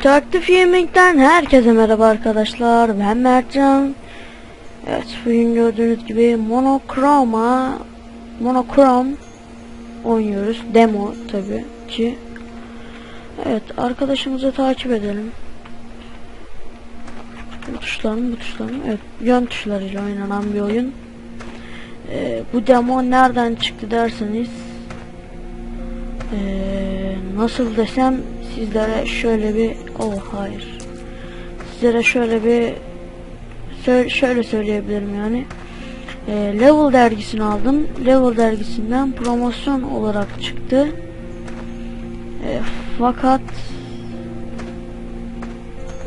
Interaktif Yemek'ten herkese merhaba arkadaşlar. Ben Mertcan. Evet bugün gördüğünüz gibi monochroma monokrom oynuyoruz. Demo tabi ki. Evet arkadaşımızı takip edelim. Bu tuşların bu tuşların evet yön tuşlarıyla oynanan bir oyun. Ee, bu demo nereden çıktı derseniz ee, nasıl desem sizlere şöyle bir oh hayır. Sizlere şöyle bir şöyle söyleyebilirim yani. Ee, Level dergisini aldım. Level dergisinden promosyon olarak çıktı. Ee, fakat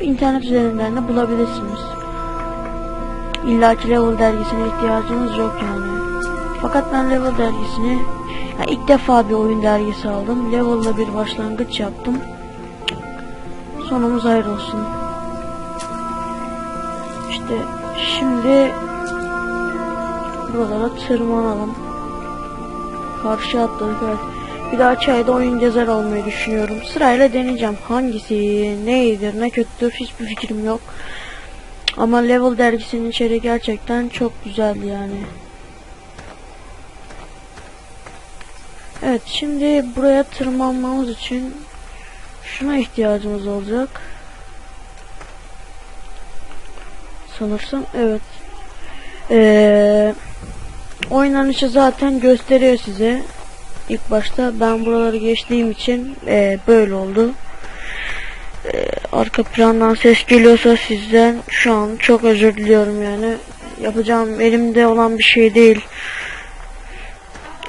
internet üzerinden de bulabilirsiniz. İllaki Level dergisine ihtiyacınız yok yani. Fakat ben Level dergisini ya ilk defa bir oyun dergisi aldım. Level'la bir başlangıç yaptım. Sonumuz hayır olsun. İşte şimdi buralara tırmanalım. Karşı atladık evet. Bir daha çayda oyun gezer olmayı düşünüyorum. Sırayla deneyeceğim. Hangisi neyidir ne kötüdür hiçbir fikrim yok. Ama Level dergisinin içeriği gerçekten çok güzel yani. Evet şimdi buraya tırmanmamız için şuna ihtiyacımız olacak. Sanırsam evet. Ee, oynanışı zaten gösteriyor size. İlk başta ben buraları geçtiğim için ee, böyle oldu. Ee, arka plandan ses geliyorsa sizden şu an çok özür diliyorum yani. Yapacağım elimde olan bir şey değil.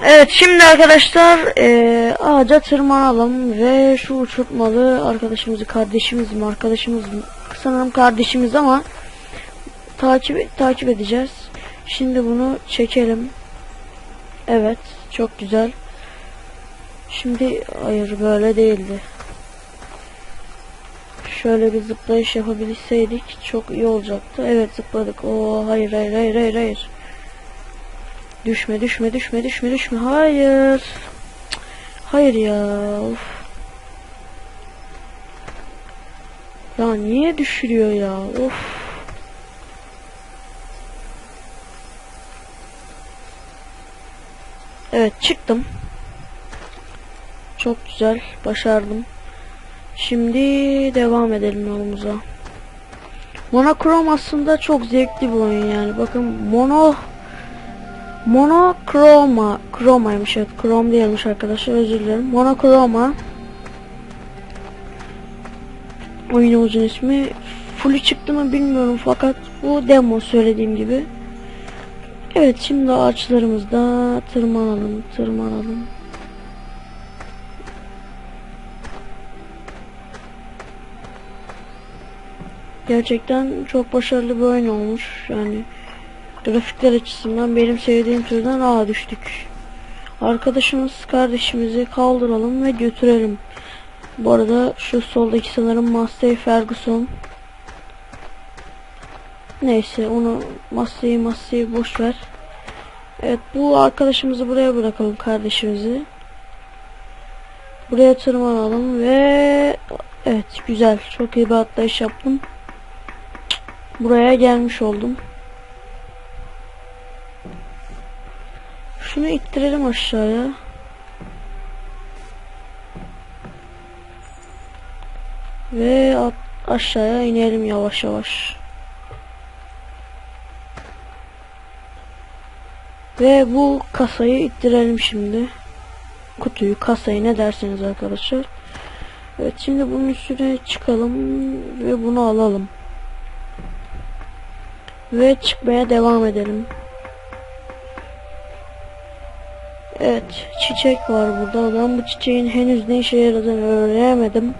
Evet şimdi arkadaşlar e, ağaca tırmanalım ve şu uçurtmalı arkadaşımızı kardeşimiz mi arkadaşımız mı sanırım kardeşimiz ama takip takip edeceğiz. Şimdi bunu çekelim. Evet çok güzel. Şimdi hayır böyle değildi. Şöyle bir zıplayış yapabilseydik çok iyi olacaktı. Evet zıpladık. Oo hayır hayır hayır hayır hayır. Düşme düşme düşme düşme düşme. Hayır. Hayır ya. Of. Ya niye düşürüyor ya? Of. Evet çıktım. Çok güzel. Başardım. Şimdi devam edelim yolumuza. Monokrom aslında çok zevkli bir oyun yani. Bakın mono Monokroma Kromaymış evet krom değilmiş arkadaşlar özür dilerim. Monokroma Oyunumuzun ismi. Full'ü çıktı mı bilmiyorum fakat bu demo söylediğim gibi. Evet şimdi ağaçlarımızda tırmanalım tırmanalım. Gerçekten çok başarılı bir oyun olmuş yani Grafikler açısından benim sevdiğim türden ağa düştük. Arkadaşımız kardeşimizi kaldıralım ve götürelim. Bu arada şu soldaki sanırım Master Ferguson. Neyse onu Master'ı Master'ı boş ver. Evet bu arkadaşımızı buraya bırakalım kardeşimizi. Buraya tırmanalım ve evet güzel çok iyi bir atlayış yaptım. Buraya gelmiş oldum. Şunu ittirelim aşağıya. Ve aşağıya inelim yavaş yavaş. Ve bu kasayı ittirelim şimdi. Kutuyu, kasayı ne derseniz arkadaşlar. Evet şimdi bunun üstüne çıkalım ve bunu alalım. Ve çıkmaya devam edelim. Evet çiçek var burada. Ben bu çiçeğin henüz ne işe yaradığını öğrenemedim.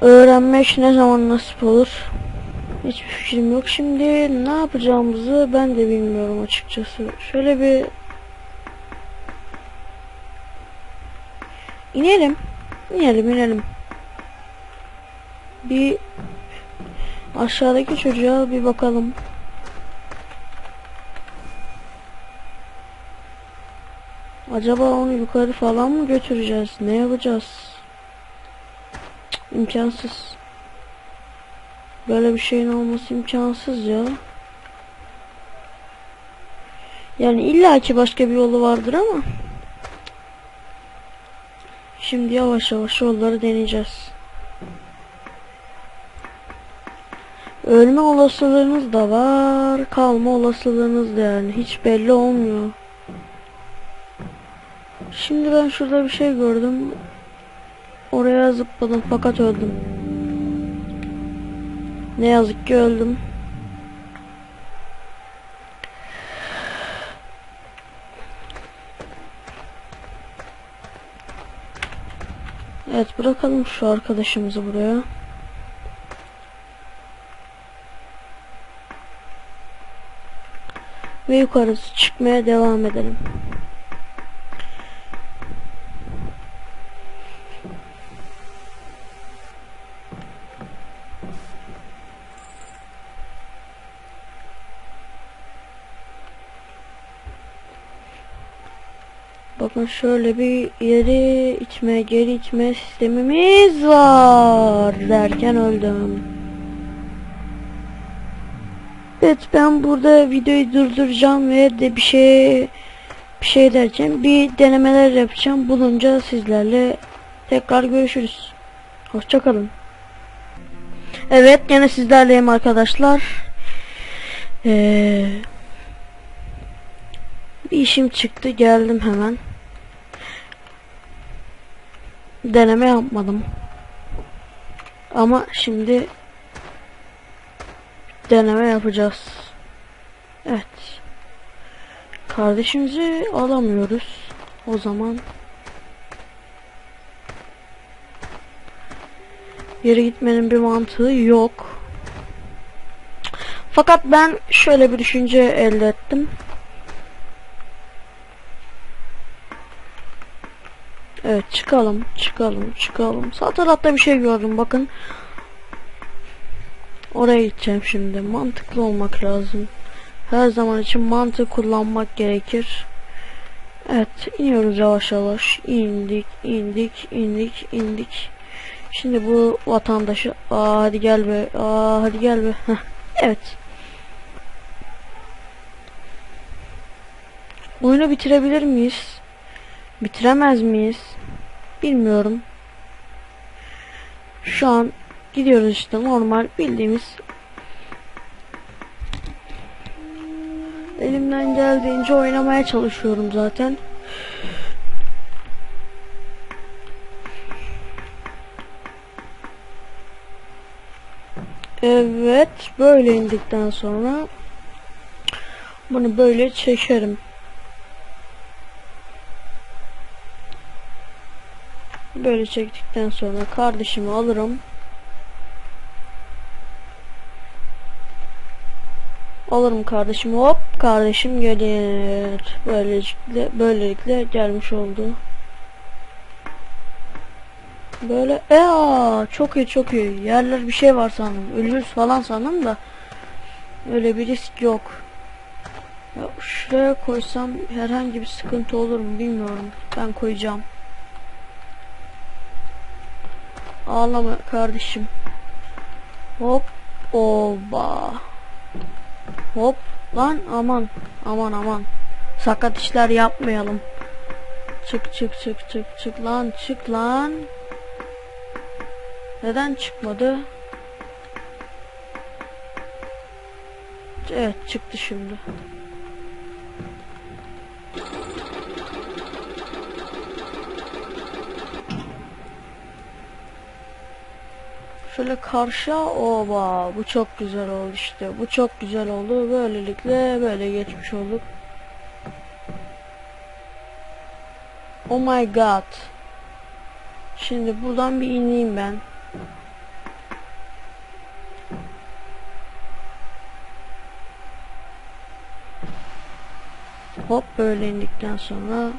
Öğrenmek ne zaman nasip olur? Hiçbir fikrim yok. Şimdi ne yapacağımızı ben de bilmiyorum açıkçası. Şöyle bir inelim. İnelim inelim. Bir aşağıdaki çocuğa bir bakalım. Acaba onu yukarı falan mı götüreceğiz? Ne yapacağız? İmkansız. Böyle bir şeyin olması imkansız ya. Yani illaki başka bir yolu vardır ama. Şimdi yavaş yavaş yolları deneyeceğiz. Ölme olasılığınız da var, kalma olasılığınız da yani hiç belli olmuyor. Şimdi ben şurada bir şey gördüm. Oraya zıpladım fakat öldüm. Ne yazık ki öldüm. Evet bırakalım şu arkadaşımızı buraya. Ve yukarısı çıkmaya devam edelim. Bakın şöyle bir ileri itme geri itme sistemimiz var derken öldüm. Evet ben burada videoyu durduracağım ve de bir şey bir şey derken bir denemeler yapacağım. Bulunca sizlerle tekrar görüşürüz. Hoşçakalın. Evet yine sizlerleyim arkadaşlar. Ee, bir işim çıktı geldim hemen. Deneme yapmadım. Ama şimdi deneme yapacağız. Evet. Kardeşimizi alamıyoruz. O zaman yere gitmenin bir mantığı yok. Fakat ben şöyle bir düşünce elde ettim. Evet çıkalım çıkalım çıkalım. Sağ tarafta bir şey gördüm bakın. Oraya gideceğim şimdi. Mantıklı olmak lazım. Her zaman için mantık kullanmak gerekir. Evet iniyoruz yavaş yavaş. İndik indik indik indik. Şimdi bu vatandaşı aa hadi gel be aa hadi gel be. Evet. Oyunu bitirebilir miyiz? Bitiremez miyiz? Bilmiyorum. Şu an gidiyoruz işte normal bildiğimiz elimden geldiğince oynamaya çalışıyorum zaten. Evet böyle indikten sonra bunu böyle çekerim. Böyle çektikten sonra kardeşimi alırım. Alırım kardeşim hop kardeşim gelir. Böylelikle böylelikle gelmiş oldu. Böyle ea çok iyi çok iyi. Yerler bir şey var sandım. Ölürüz falan sandım da öyle bir risk yok. Ya şuraya koysam herhangi bir sıkıntı olur mu bilmiyorum. Ben koyacağım. Ağlama kardeşim. Hop. Oba. Hop. Lan aman. Aman aman. Sakat işler yapmayalım. Çık çık çık çık çık lan çık lan. Neden çıkmadı? Evet çıktı şimdi. Şöyle karşı oba bu çok güzel oldu işte bu çok güzel oldu böylelikle böyle geçmiş olduk. Oh my god. Şimdi buradan bir ineyim ben. Hop böyle indikten sonra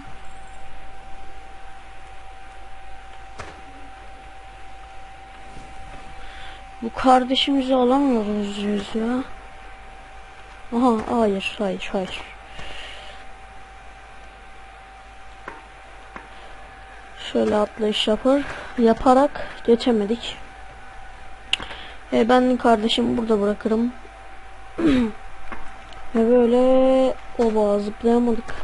Bu kardeşimizi alamıyoruz yüz ya. Aha hayır hayır hayır. Şöyle atlayış yapar yaparak geçemedik. E, ben kardeşimi burada bırakırım. Ve böyle oba zıplayamadık.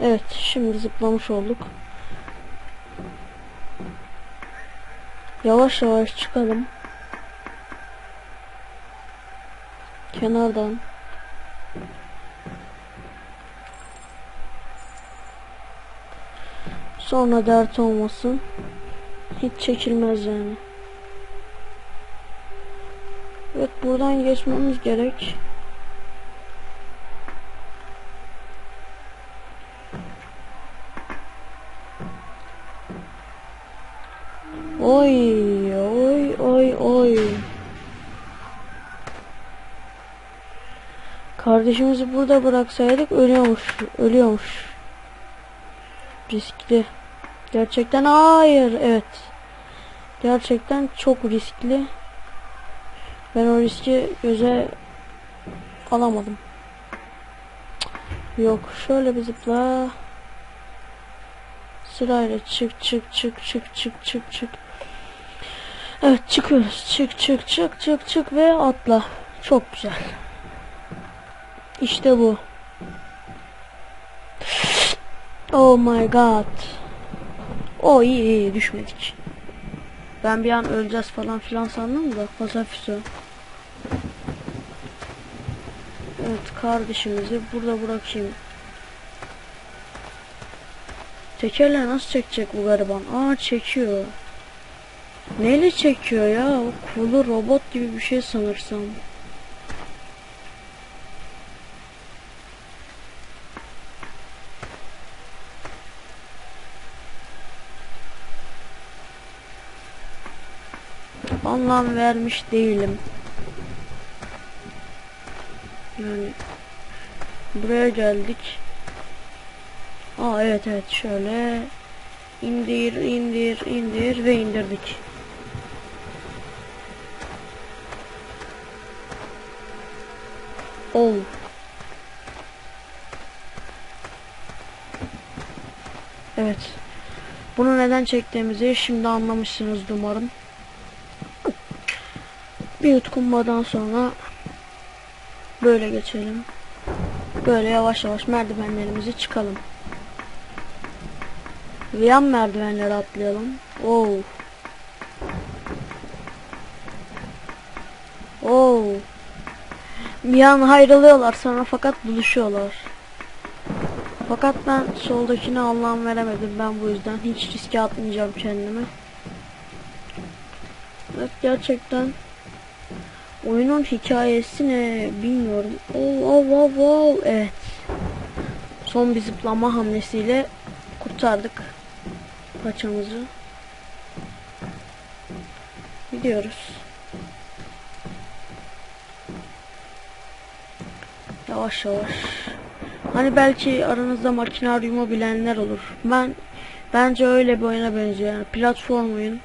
Evet şimdi zıplamış olduk. Yavaş yavaş çıkalım. Kenardan. Sonra dert olmasın. Hiç çekilmez yani. Evet buradan geçmemiz gerek. Oy Kardeşimizi burada bıraksaydık ölüyormuş. Ölüyormuş. Riskli. Gerçekten hayır. Evet. Gerçekten çok riskli. Ben o riski göze alamadım. Yok şöyle bir zıpla. Sırayla çık çık çık çık çık çık çık. Evet çıkıyoruz. Çık çık çık çık çık ve atla. Çok güzel. İşte bu. Oh my god. O iyi iyi düşmedik. Ben bir an öleceğiz falan filan sandım da pasafiso. Evet kardeşimizi burada bırakayım. Tekerle nasıl çekecek bu gariban? Aa çekiyor. Neyle çekiyor ya? Kulu robot gibi bir şey sanırsam. Anlam vermiş değilim. Yani buraya geldik. Aa evet evet şöyle indir indir indir ve indirdik. Oh. Evet. Bunu neden çektiğimizi şimdi anlamışsınız umarım. Bir yutkunmadan sonra böyle geçelim. Böyle yavaş yavaş merdivenlerimizi çıkalım. Yan merdivenleri atlayalım. Oh. Oh. Bir an ayrılıyorlar sonra fakat buluşuyorlar. Fakat ben soldakine anlam veremedim ben bu yüzden hiç riske atmayacağım kendimi. Evet gerçekten Oyunun hikayesi ne bilmiyorum. Oh, oh, oh, oh. Evet. Son bir zıplama hamlesiyle kurtardık paçamızı. Gidiyoruz. Yavaş yavaş. Hani belki aranızda makinaryumu bilenler olur. Ben bence öyle bir oyuna benziyor. Yani platform oyun.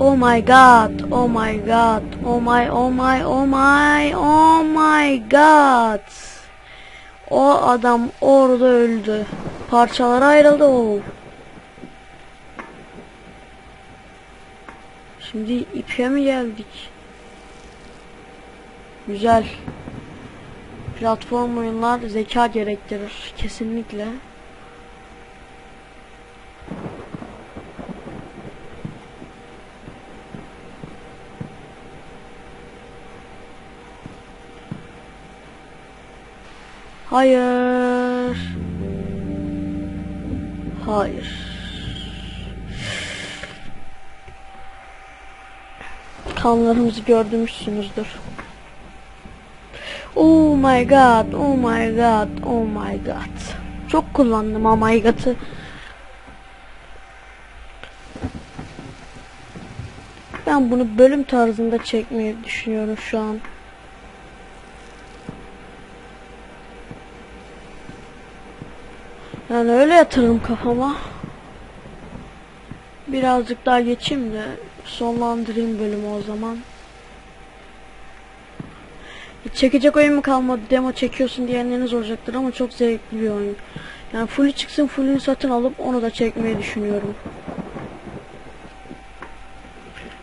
Oh my god, oh my god, oh my, oh my, oh my, oh my god. O adam orada öldü. Parçalara ayrıldı o. Şimdi ipe mi geldik? Güzel. Platform oyunlar zeka gerektirir kesinlikle. Hayır. Hayır. Kanlarımızı gördümüşsünüzdür. Oh my god, oh my god, oh my god. Çok kullandım oh my god'ı. Ben bunu bölüm tarzında çekmeyi düşünüyorum şu an. Yani öyle yatırırım kafama. Birazcık daha geçeyim de sonlandırayım bölümü o zaman. Hiç çekecek oyun mu kalmadı demo çekiyorsun diyenleriniz olacaktır ama çok zevkli bir oyun. Yani fullü çıksın fullünü satın alıp onu da çekmeyi düşünüyorum.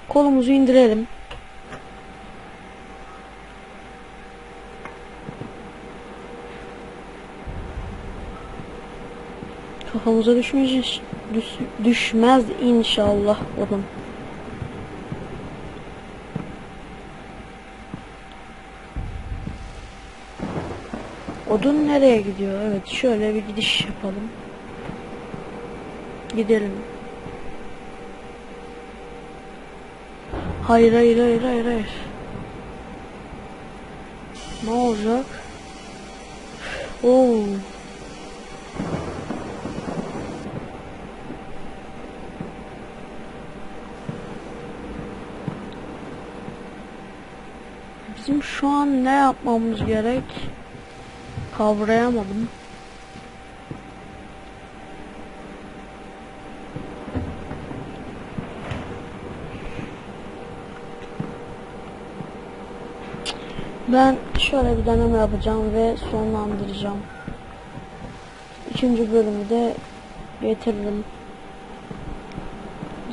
kolumuzu indirelim. Kafamıza düşmeyeceğiz. Düş, düşmez inşallah oğlum. Odun nereye gidiyor? Evet şöyle bir gidiş yapalım. Gidelim. Hayır hayır hayır hayır hayır. Ne olacak? Oo. Şu an ne yapmamız gerek? Kavrayamadım. Ben şöyle bir deneme yapacağım ve sonlandıracağım. İkinci bölümü de getirdim.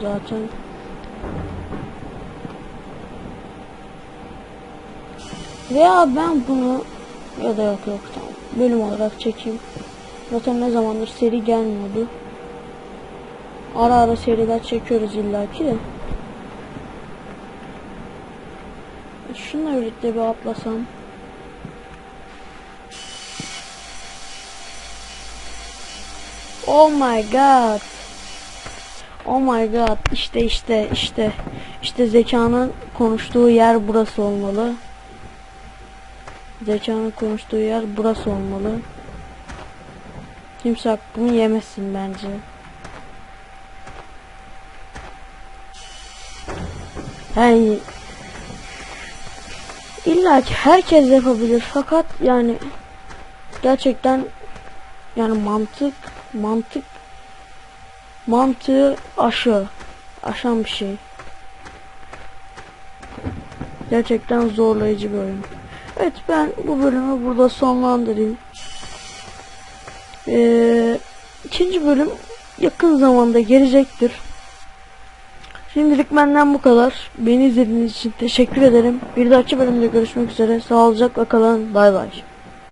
Zaten Veya ben bunu ya da yok yok tamam bölüm olarak çekeyim. Zaten ne zamandır seri gelmiyordu. Ara ara seriler çekiyoruz illaki de. Şununla birlikte bir atlasam. Oh my god. Oh my god. İşte işte işte. İşte zekanın konuştuğu yer burası olmalı. Zekanın konuştuğu yer burası olmalı. Kimse hakkımı yemesin bence. Yani illa ki herkes yapabilir fakat yani gerçekten yani mantık mantık mantığı aşıyor aşan bir şey gerçekten zorlayıcı bir oyun evet ben bu bölümü burada sonlandırayım ee, ikinci bölüm yakın zamanda gelecektir Şimdilik benden bu kadar. Beni izlediğiniz için teşekkür ederim. Bir dahaki bölümde görüşmek üzere. Sağlıcakla kalın. Bay bay.